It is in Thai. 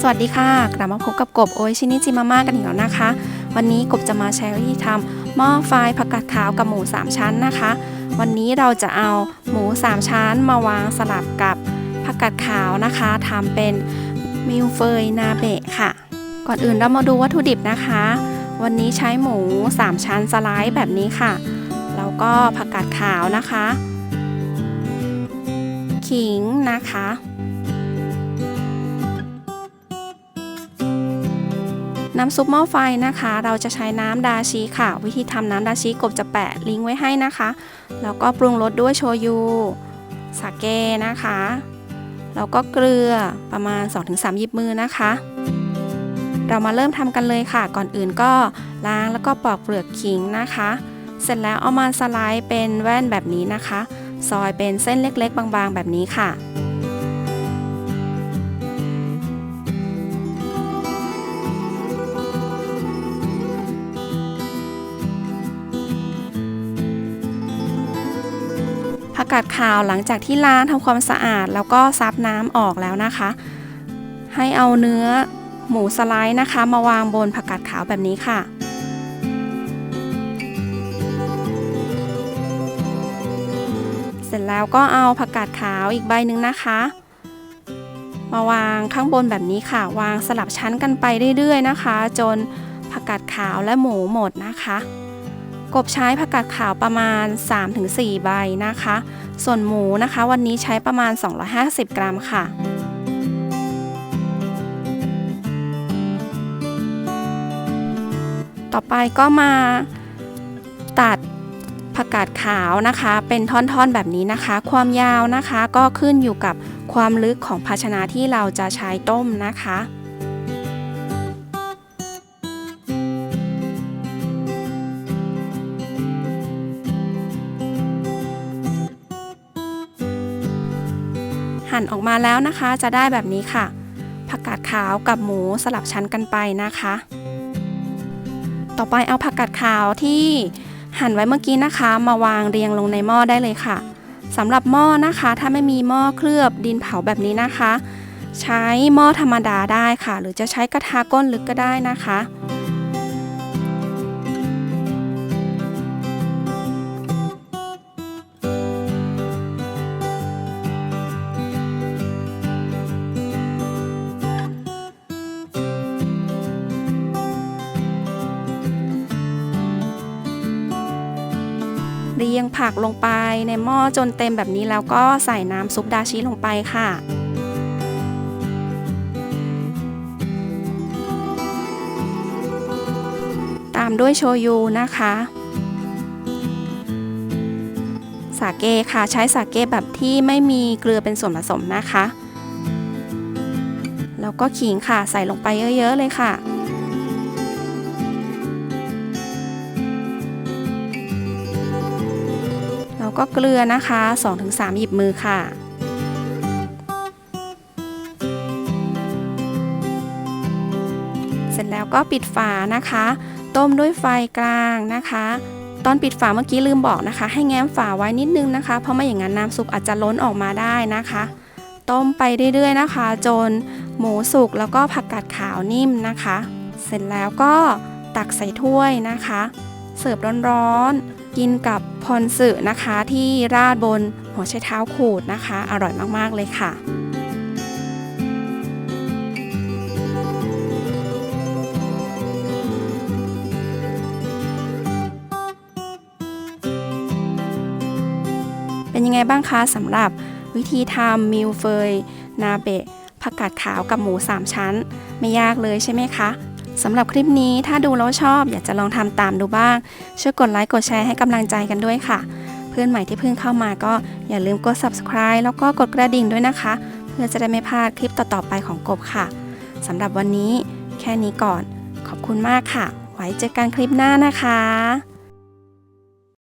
สวัสดีค่ะ กลับมาพบกับกบโอยชินิจิมาม่ากันอีกแล้วนะคะ วันนี้กบจะมาแชร์วิธีทำหม้อไฟผักกาดขาวกับหมู 3 ชั้นนะคะ วันนี้เราจะเอาหมู 3 ชั้นมาวางสลับกับผักกาดขาวนะคะทำเป็นมิลเฟยนาเบะค่ะ ก่อนอื่นเรามาดูวัตถุดิบนะคะ วันนี้ใช้หมู 3 ชั้นสไลด์แบบนี้ค่ะ แล้วก็ผักกาดขาวนะคะ ขิงนะคะ น้ำซุปหม้อไฟนะคะ เราจะใช้น้ำดาชิค่ะ วิธีทำน้ำดาชิกบจะแปะลิงก์ไว้ให้นะคะ แล้วก็ปรุงรสด้วยโชยุสาเกนะคะ แล้วก็เกลือประมาณ 2-3หยิบมือนะคะ เรามาเริ่มทำกันเลยค่ะ ก่อนอื่นก็ล้างแล้วก็ปอกเปลือกขิงนะคะ เสร็จแล้วเอามาสไลด์เป็นแว่นแบบนี้นะคะ ซอยเป็นเส้นเล็กๆ บางๆ แบบนี้ค่ะ ผักกาดขาวหลังจากที่ล้างทำความสะอาด แล้วก็ซับน้ำออกแล้วนะคะ ให้เอาเนื้อหมูสไลด์นะคะ มาวางบนผักกาดขาวแบบนี้ค่ะ เสร็จแล้วก็เอาผักกาดขาวอีกใบหนึ่งนะคะ มาวางข้างบนแบบนี้ค่ะ วางสลับชั้นกันไปเรื่อยๆนะคะ จนผักกาดขาวและหมูหมดนะคะ กบใช้ผักกาดขาวประมาณ 3-4 ใบนะคะ ส่วนหมูนะคะ วันนี้ใช้ประมาณ 250 กรัมค่ะต่อไปก็มาตัดผักกาดขาวนะคะ เป็นท่อนๆแบบนี้นะคะ ความยาวนะคะก็ขึ้นอยู่กับความลึกของภาชนะที่เราจะใช้ต้มนะคะ หั่นออกมาแล้วนะคะ จะได้แบบนี้ค่ะ ผักกาดขาวกับหมูสลับชั้นกันไปนะคะ ต่อไปเอาผักกาดขาวที่หั่นไว้เมื่อกี้นะคะ มาวางเรียงลงในหม้อได้เลยค่ะสำหรับหม้อนะคะ ถ้าไม่มีหม้อเคลือบดินเผาแบบนี้นะคะ ใช้หม้อธรรมดาได้ค่ะ หรือจะใช้กระทะก้นลึกก็ได้นะคะ เรียงผักลงไปในหม้อจนเต็มแบบนี้แล้วก็ใส่น้ำซุปดาชิลงไปค่ะตามด้วยโชยุนะคะ สาเกค่ะใช้สาเกแบบที่ไม่มีเกลือเป็นส่วนผสมนะคะ แล้วก็ขิงค่ะใส่ลงไปเยอะ ๆ เลยค่ะ แล้วก็เกลือนะคะ 2-3 หยิบมือค่ะ เสร็จแล้วก็ปิดฝานะคะ ต้มด้วยไฟกลางนะคะ ตอนปิดฝาเมื่อกี้ลืมบอกนะคะ ให้แง้มฝาไว้นิดนึงนะคะ เพราะไม่อย่างนั้นน้ำซุปอาจจะล้นออกมาได้นะคะ ต้มไปเรื่อยๆนะคะ จนหมูสุกแล้วก็ผักกาดขาวนิ่มนะคะ เสร็จแล้วก็ตักใส่ถ้วยนะคะ เสิร์ฟร้อนๆ กินกับพอนสึนะคะที่ราดบนหัวไชเท้าขูดนะคะ อร่อยมากๆเลยค่ะเป็นยังไงบ้างคะสำหรับวิธีทำมิลเฟยนาเบะผักกาดขาวกับหมู 3 ชั้น ไม่ยากเลยใช่ไหมคะ สำหรับคลิปนี้ถ้าดูแล้วชอบอยากจะลองทำตามดูบ้าง ช่วยกดไลค์กดแชร์ให้กำลังใจกันด้วยค่ะ เพื่อนใหม่ที่เพิ่งเข้ามาก็อย่าลืมกด subscribe แล้วก็กดกระดิ่งด้วยนะคะ เพื่อจะได้ไม่พลาดคลิปต่อๆไปของกบค่ะสำหรับวันนี้แค่นี้ก่อน ขอบคุณมากค่ะ ไว้เจอกันคลิปหน้านะคะ